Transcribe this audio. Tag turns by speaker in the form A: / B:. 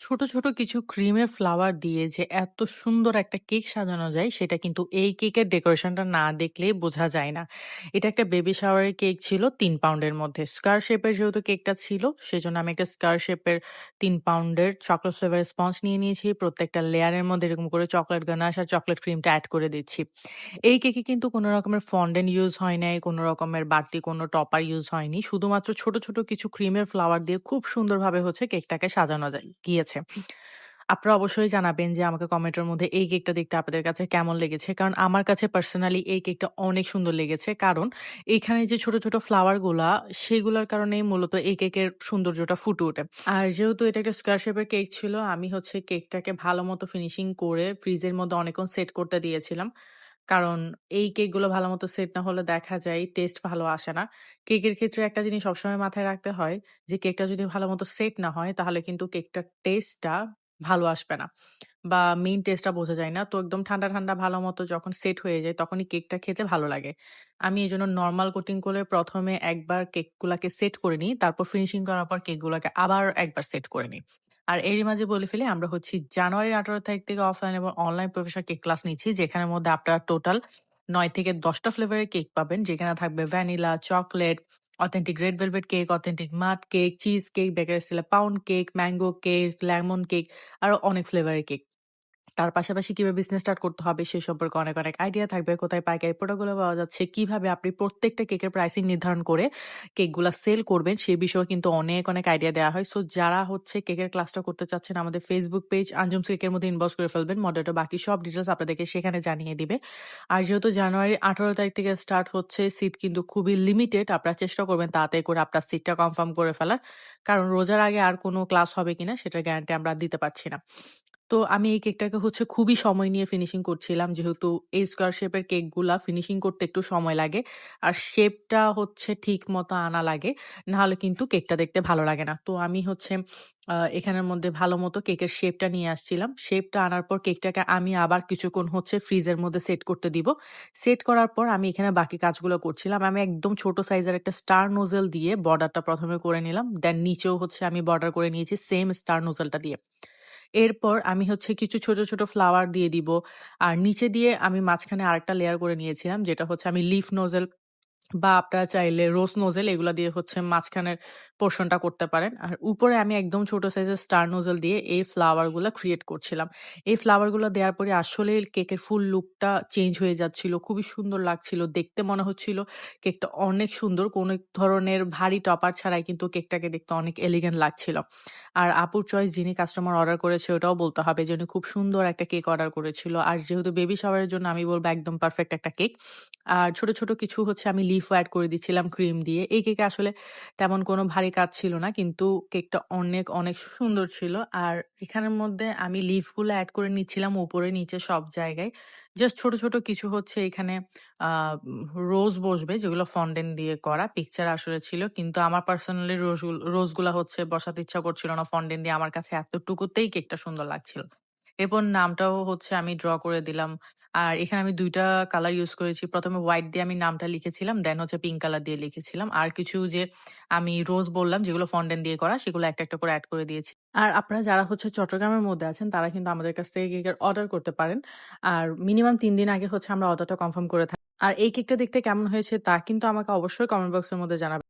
A: ছোট, ছোট কিছু ক্রিমের ফ্লাওয়ার দিয়ে যে এত সুন্দর একটা কেক সাজানো যায় সেটা কিন্তু এই কেকের ডেকোরেশনটা না দেখলেই বোঝা যায় না। এটা একটা বেবি শাওয়ারের কেক ছিল ৩ পাউন্ডের মধ্যে। স্কয়ার শেপের যেহেতু কেকটা ছিল সেজন্য আমি একটা স্কয়ার শেপের ৩ পাউন্ডের চকোলেট ফ্লেভারের স্পঞ্জ নিয়ে নিয়েছি। প্রত্যেকটা লেয়ারের মধ্যে এরকম করে চকোলেট গানাশ আর চকোলেট ক্রিমটা এড করে দিচ্ছি। এই কেকে কিন্তু কোনো রকমের ফন্ডেন্ট ইউজ হয় নাই, কোনো রকমের বাড়তি কোনো টপার ইউজ হয়নি। শুধুমাত্র ছোট, ছোট কিছু ক্রিমের ফ্লাওয়ার দিয়ে খুব সুন্দরভাবে হচ্ছে কেকটাকে সাজানো যায় গিয়েছে। আপনারা অবশ্যই জানাবেন যে আমাকে কমেন্টের মধ্যে এই কেকটা দেখতে আপনাদের কাছে কেমন লেগেছে। কারণ আমার কাছে পার্সোনালি এই কেকটা অনেক সুন্দর লেগেছে। কারণ এখানে যে ছোট, ছোট ফ্লাওয়ারগুলা সেগুলার কারণেই মূলত এই কেকের সৌন্দর্যটা ফুটে ওঠে। আর যেহেতু এটা একটা স্কয়ার শেপের কেক ছিল আমি হচ্ছে কেকটাকে ভালোমতো ফিনিশিং করে ফ্রিজের মধ্যে অনেকক্ষণ সেট করতে দিয়েছিলাম। কারণ এই কেকগুলো ভালো মতো সেট না হলে দেখা যায় টেস্ট ভালো আসে না। কেকের ক্ষেত্রে একটা জিনিস সবসময় মাথায় রাখতে হয় যে কেকটা যদি ভালো মতো সেট না হয় তাহলে কিন্তু কেকটার টেস্টটা ভালো আসবে না। বা মেইন টেস্টটা বোঝা যায় না। তো একদম ঠান্ডা, ঠান্ডা ভালো মতো যখন সেট হয়ে যায় তখনই কেকটা খেতে ভালো লাগে। আমি এই জন্য নর্মাল কোটিং করে প্রথমে একবার কেকগুলাকে সেট করে নিই। তারপর ফিনিশিং করার পর কেকগুলাকে আবার একবার সেট করে নিই। আর এরই মাঝে বলে ফেলি আমরা হচ্ছি জানুয়ারির ১৮ তারিখ থেকে অফলাইন এবং অনলাইন প্রফেশনাল কেক ক্লাস নিচ্ছি। যেখানের মধ্যে আপনারা টোটাল নয় থেকে ১০ টা ফ্লেভারের কেক পাবেন। যেখানে থাকবে vanilla, chocolate authentic red velvet cake, authentic mud cake, cheese cake, bakery pound cake, mango cake, lemon cake আরও অনেক ফ্লেভারের কেক। তার পাশাপাশি কীভাবে বিজনেস স্টার্ট করতে হবে সে সম্পর্কে অনেক, অনেক আইডিয়া থাকবে। কোথায় পাইকারি প্রোডাক্টগুলো পাওয়া যাচ্ছে, কীভাবে আপনি প্রত্যেকটা কেকের প্রাইসিং নির্ধারণ করে কেকগুলো সেল করবেন সে বিষয়েও কিন্তু অনেক, অনেক আইডিয়া দেওয়া হয়। সো যারা হচ্ছে কেকের ক্লাসটা করতে চাচ্ছেন আমাদের ফেসবুক পেজ আঞ্জুমস কেকের মধ্যে ইনবক্স করে ফেলবেন। মডেলটা বাকি সব ডিটেলস আপনাদেরকে সেখানে জানিয়ে দিবে। আর যেহেতু জানুয়ারি আঠারো তারিখ থেকে স্টার্ট হচ্ছে সিট কিন্তু খুবই লিমিটেড। আপনারা চেষ্টা করবেন তাড়াতাড়ি করে আপনার সিটটা কনফার্ম করে ফেলার। কারণ রোজার আগে আর কোনো ক্লাস হবে কিনা সেটার গ্যারান্টি আমরা দিতে পারছি না। তো আমি এই কেকটাকে হচ্ছে খুবই সময় নিয়ে ফিনিশিং করছিলাম। যেহেতু এই স্কয়ার শেপের কেকগুলা ফিনিশিং করতে একটু সময় লাগে। আর শেপটা হচ্ছে ঠিক মতো আনা লাগে। নাহলে কিন্তু কেকটা দেখতে ভালো লাগে না। তো আমি হচ্ছে এখানের মধ্যে ভালো মতো কেকের শেপটা নিয়ে আসছিলাম। শেপটা আনার পর কেকটাকে আমি আবার কিছুক্ষণ হচ্ছে ফ্রিজের মধ্যে সেট করতে দিব। সেট করার পর আমি এখানে বাকি কাজগুলো করছিলাম। আমি একদম ছোট সাইজের একটা স্টার নোজেল দিয়ে বর্ডারটা প্রথমে করে নিলাম। দেন নিচেও হচ্ছে আমি বর্ডার করে নিয়েছি সেম স্টার নোজেলটা দিয়ে। এরপর আমি হচ্ছে কিছু ছোট, ছোট ফ্লাওয়ার দিয়ে দিব। আর নিচে দিয়ে আমি মাঝখানে আরেকটা লেয়ার করে নিয়েছিলাম যেটা হচ্ছে আমি লিফ নোজেল বা আপনারা চাইলে রোজ নোজেল এগুলো দিয়ে হচ্ছে মাঝখানের পোরশনটা করতে পারেন। আর উপরে আমি একদম ছোট সাইজের স্টার নোজেল দিয়ে এই ফ্লাওয়ারগুলো ক্রিয়েট করছিলাম। এই ফ্লাওয়ারগুলো দেওয়ার পরে আসলেই কেকের ফুল লুকটা চেঞ্জ হয়ে যাচ্ছিল। খুবই সুন্দর লাগছিল। দেখতে মনে হচ্ছিল কেকটা অনেক সুন্দর। কোনো ধরনের ভারী টপার ছাড়াই কিন্তু কেকটাকে দেখতে অনেক এলিগেন্ট লাগছিল। আর আপুর চয়েস যিনি কাস্টমার অর্ডার করেছে ওটাও বলতে হবে যে উনি খুব সুন্দর একটা কেক অর্ডার করেছিল। আর যেহেতু বেবি শাওয়ারের জন্য আমি বলব একদম পারফেক্ট একটা কেক। আর ছোট, ছোট কিছু হচ্ছে আমি লিফও অ্যাড করে দিচ্ছিলাম ক্রিম দিয়ে। এই কেকে আসলে তেমন কোনো ভারী কাজ ছিল না। কিন্তু কেকটা অনেক, অনেক সুন্দর ছিল। আর এখানের মধ্যে আমি লিফগুলো অ্যাড করে নিচ্ছিলাম উপরে নিচে সব জায়গায়। জাস্ট ছোট, ছোট কিছু হচ্ছে এখানে রোজ বসবে যেগুলো ফন্ডেন্ট দিয়ে করা। পিকচার আসলে ছিল। কিন্তু আমার পার্সোনালি রোজগুল রোজগুলা হচ্ছে বসাতে ইচ্ছা করছিল না ফন্ডেন দিয়ে। আমার কাছে এতটুকুতেই কেকটা সুন্দর লাগছিল। এরপর নামটাও হচ্ছে আমি ড্র করে দিলাম। আর এখানে আমি ২ টা কালার ইউজ করেছি। ১ম এ হোয়াইট দিয়ে আমি নামটা লিখেছিলাম। দেন হচ্ছে পিঙ্ক কালার দিয়ে লিখেছিলাম। আর কিছু যে আমি রোজ বললাম যেগুলো ফন্ডেন্ট দিয়ে করা সেগুলো একটা, একটা করে এড করে দিয়েছি। আর আপনারা যারা হচ্ছে চট্টগ্রামের মধ্যে আছেন তারা কিন্তু আমাদের কাছ থেকে কেকের অর্ডার করতে পারেন। আর মিনিমাম ৩ দিন আগে হচ্ছে আমরা অর্ডারটা কনফার্ম করে থাকি। আর এই কেকটা দেখতে কেমন হয়েছে তা কিন্তু আমাকে অবশ্যই কমেন্ট বক্সের মধ্যে জানাবেন।